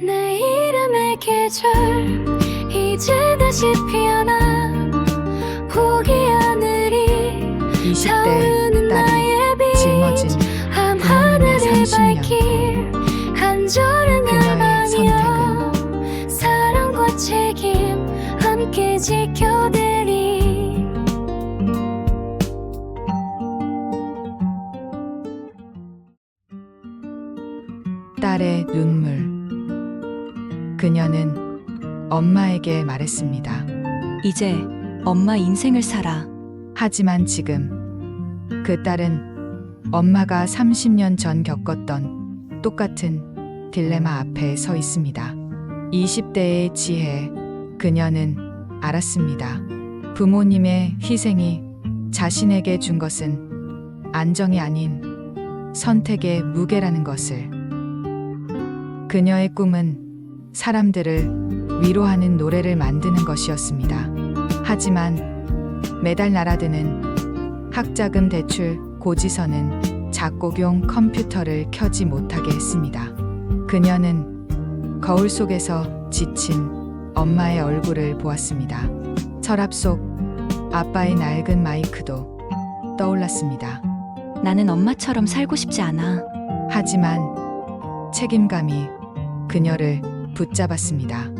내 이름의 계절 이제 다시 피어나 포기 하늘이 20대 타오르는 딸이 짊어진 밤하늘을 30 그녀는 엄마에게 말했습니다. 이제 엄마 인생을 살아. 하지만 지금 그 딸은 엄마가 30년 전 겪었던 똑같은 딜레마 앞에 서 있습니다. 20대의 지혜, 그녀는 알았습니다. 부모님의 희생이 자신에게 준 것은 안정이 아닌 선택의 무게라는 것을. 그녀의 꿈은 사람들을 위로하는 노래를 만드는 것이었습니다. 하지만 매달 날아드는 학자금 대출 고지서는 작곡용 컴퓨터를 켜지 못하게 했습니다. 그녀는 거울 속에서 지친 엄마의 얼굴을 보았습니다. 서랍 속 아빠의 낡은 마이크도 떠올랐습니다. 나는 엄마처럼 살고 싶지 않아. 하지만 책임감이 그녀를 붙잡았습니다.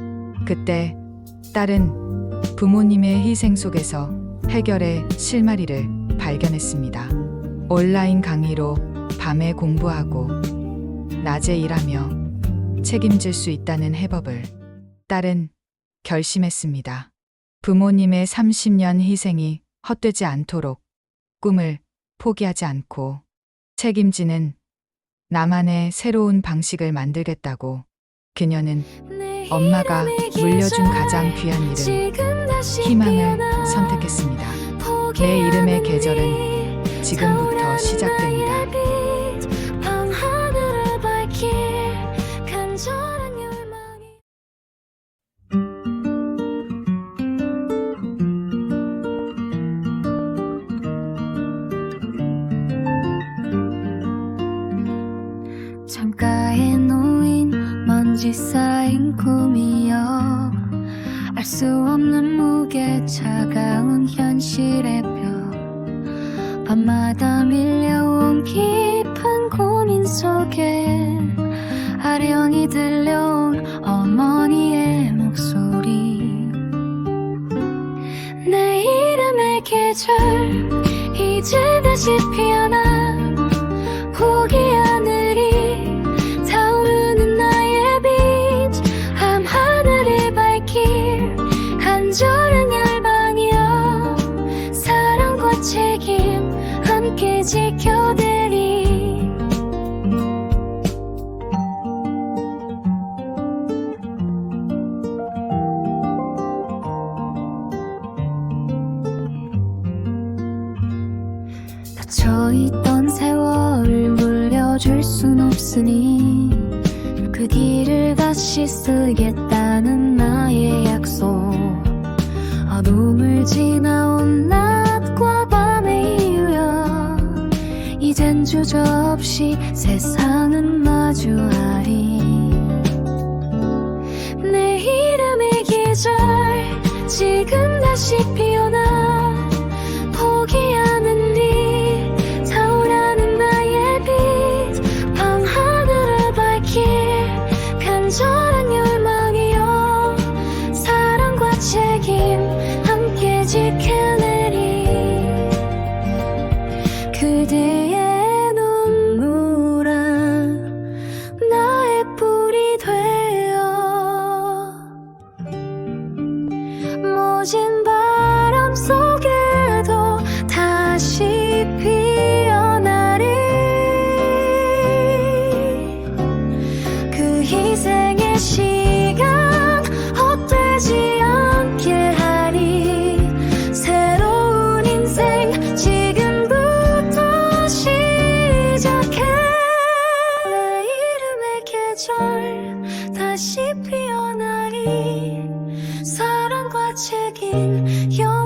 그때 딸은 부모님의 희생 속에서 해결의 실마리를 발견했습니다. 온라인 강의로 밤에 공부하고 낮에 일하며 책임질 수 있다는 해법을 딸은 결심했습니다. 부모님의 30년 희생이 헛되지 않도록 꿈을 포기하지 않고 책임지는 나만의 새로운 방식을 만들겠다고 그녀는 내 엄마가 물려준 가장 귀한 이름, 희망을 선택했습니다. 내 이름의 계절은 네 지금부터 시작됩니다. 먼지 쌓인 꿈이여. 알 수 없는 무게 차가운 현실의 뼈 밤마다 밀려온 깊은 고민 속에 아령이 들려온 어머니의 목소리. 내 이름의 계절 이제 다시 피어 책임 함께 지켜내리. 닫혀있던 세월을 물려줄 순 없으니 그 길을 다시 쓰겠다는 나의 약속. 어둠을 지나온 낮 주저없이 세상은 마주하리. 내 이름의 계절 지금 다시 피어나 모진 바람 속에도 다시 피어나리. 그 희생의 시 有